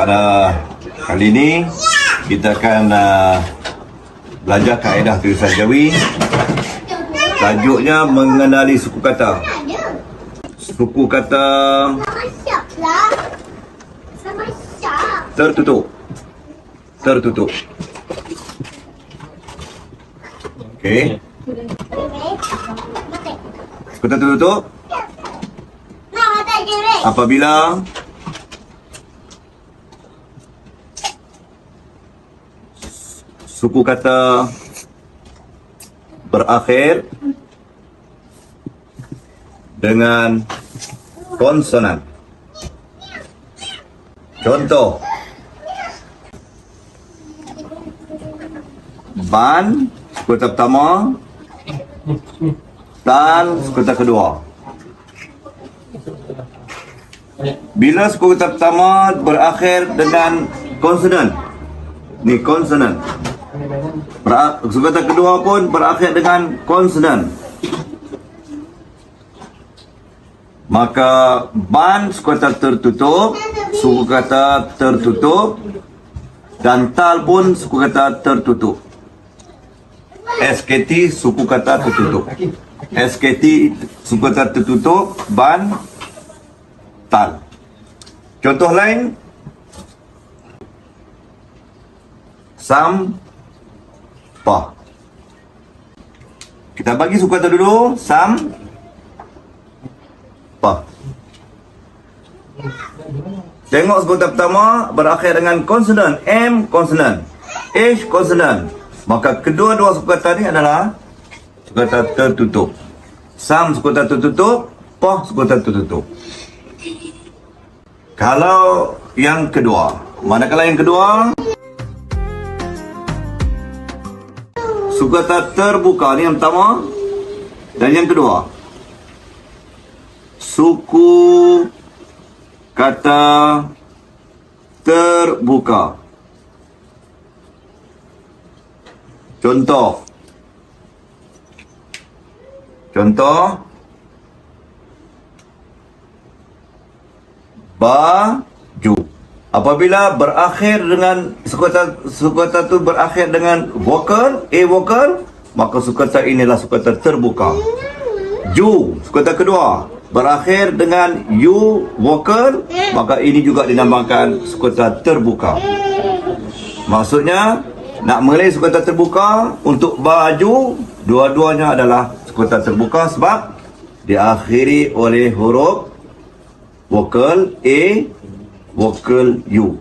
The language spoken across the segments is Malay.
pada kali ini kita akan uh, belajar kaedah tulisan Jawi. Tajuknya mengenali suku kata. Suku kata tertutup. Tertutup. Okey. Suku kata tertutup apabila suku kata berakhir dengan konsonan. Contoh ban suku kata pertama tan suku kata kedua. Bila suku kata pertama berakhir dengan konsonan. Ni konsonan. Berak, suku kata kedua pun berakhir dengan konsonan. Maka ban suku kata tertutup, suku kata tertutup dan tal pun suku kata tertutup. SKT suku kata tertutup. SKT suku kata tertutup, ban tal. Contoh lain sam pa. Kita bagi suku kata dulu sam. Pa. Tengok suku kata pertama berakhir dengan konsonan M konsonan H konsonan. Maka kedua-dua suku kata ni adalah suku kata tertutup. Sam suku kata tertutup Pa suku kata tertutup. Kalau yang kedua, manakala yang kedua kata terbuka ni yang pertama dan yang kedua suku kata terbuka. Contoh. Contoh baju. Apabila berakhir dengan sukata sukata tu berakhir dengan vokal, a vokal, maka sukata inilah sukata terbuka. Ju, sukata kedua, berakhir dengan u vokal, maka ini juga dinamakan sukata terbuka. Maksudnya nak mengenai sukata terbuka untuk baju, dua-duanya adalah sukata terbuka sebab diakhiri oleh huruf vokal A, vokal U.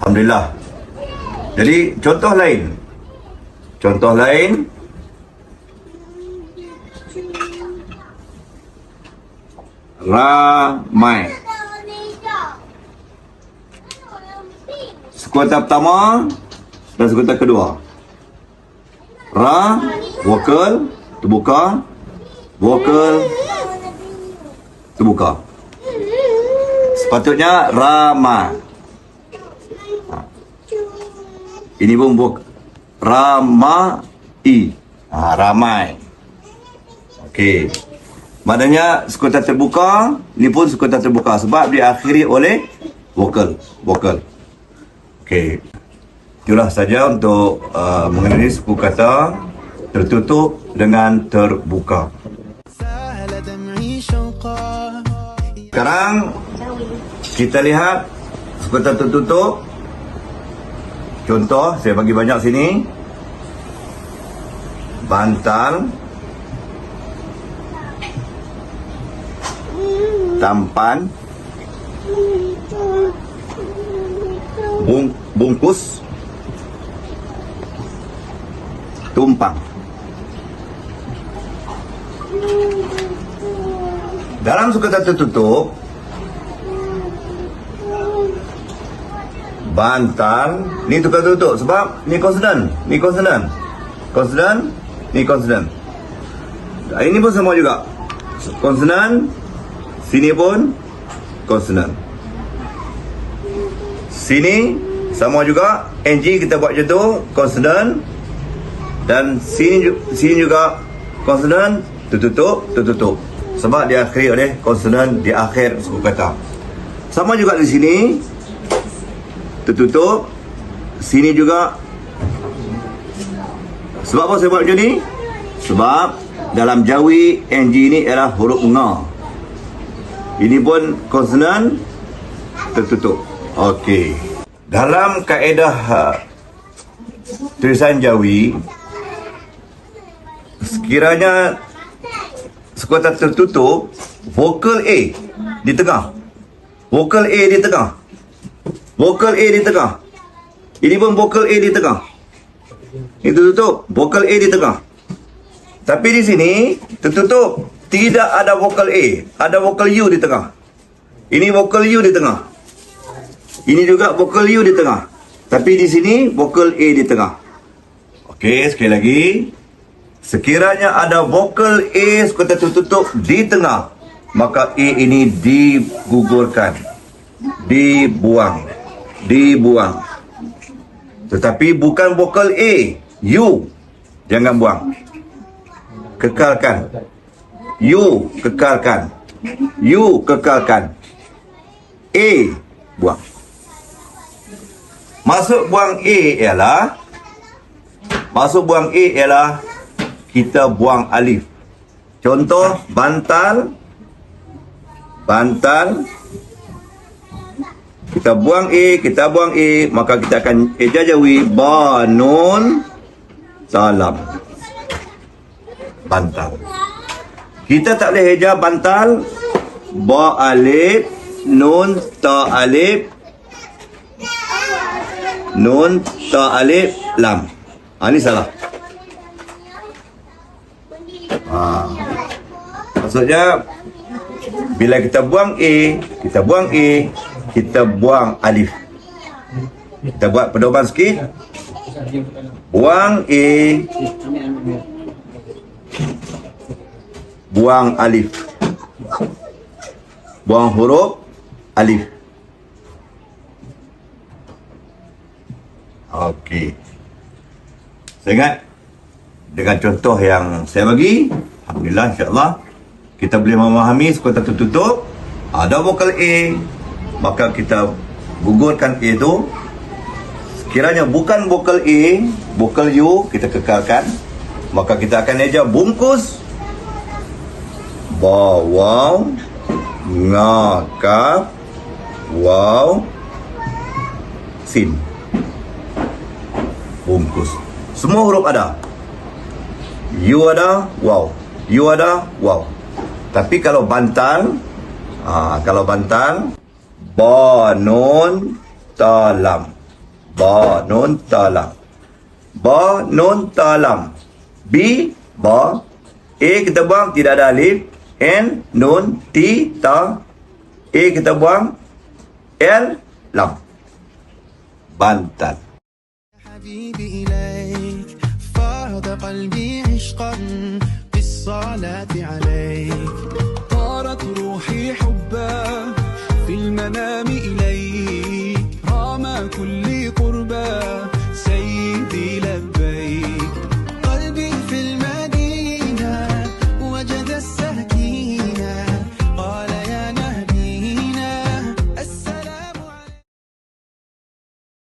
Alhamdulillah. Jadi contoh lain. Contoh lain. Ramai. Sekuatan pertama dan sekuatan kedua. Ra, vokal, terbuka. Vokal, terbuka. Sepatutnya Rama. Ha. Ini pun buk Rama I. Ha, ramai. Okey. Maknanya sekutat terbuka, ni pun sekutat terbuka sebab diakhiri oleh vokal. Vokal. Okey. Itulah saja untuk uh, mengenai suku kata tertutup dengan terbuka. Sekarang kita lihat sekutan tertutup. Contoh, saya bagi banyak sini. Bantal. Tampan. Bung, bungkus. Tumpang. Dalam sukata tertutup Bantal. Ni tukar tutup Sebab ni konsonan Ni konsonan Konsonan Ni konsonan Ini pun sama juga. Konsonan Sini pun Konsonan Sini Sama juga. NG kita buat macam tu Konsonan Dan sini Sini juga Konsonan Tertutup Tertutup. Sebab diakhiri oleh konsonan di akhir suku kata. Sama juga di sini. Tertutup. Sini juga. Sebab apa saya buat macam ni? Sebab dalam Jawi NG ni ialah huruf nga. Ini pun konsonan tertutup. Okey. Dalam kaedah uh, tulisan Jawi sekiranya sekuatan tertutup vokal A di tengah. Vokal A di tengah. Vokal A di tengah. Ini pun vokal A di tengah. Itu tutup. Vokal A di tengah. Tapi di sini tertutup. Tidak ada vokal A. Ada vokal U di tengah. Ini vokal U di tengah. Ini juga vokal U di tengah. Tapi di sini vokal A di tengah. Okey, sekali lagi. Sekiranya ada vokal A sekota tertutup di tengah, maka A ini digugurkan. Dibuang. Dibuang. Tetapi bukan vokal A. U. Jangan buang. Kekalkan. U. Kekalkan. U. Kekalkan. A. Buang. Masuk buang A ialah Masuk buang A ialah kita buang alif. Contoh bantal bantal kita buang A, kita buang A, maka kita akan ejajawi ba nun salam. Bantal. Kita tak boleh eja bantal ba alif nun ta alif nun ta alif lam. Ha, ni salah. Ha. Maksudnya bila kita buang A, kita buang A, kita buang alif. Kita buat pedoman sikit. Buang A. Buang alif. Buang huruf alif. Okey. Saya ingat dengan contoh yang saya bagi, Alhamdulillah insyaAllah kita boleh memahami sekota tertutup ada vokal A maka kita gugurkan itu sekiranya bukan vokal A vokal U kita kekalkan maka kita akan eja bungkus. Ba waw nga kaf waw sin. Bungkus. Semua huruf ada. You ada, wow. You ada, wow. Tapi kalau bantal, ah, kalau bantal, ba nun talam. Ba nun talam. Ba nun talam. B, ba. A kita buang, tidak ada alif. N, nun, T, ta. A kita buang. L, lam. Bantal. حبيبي إليك فاض قلبي عشقا بالصلاة عليك المنام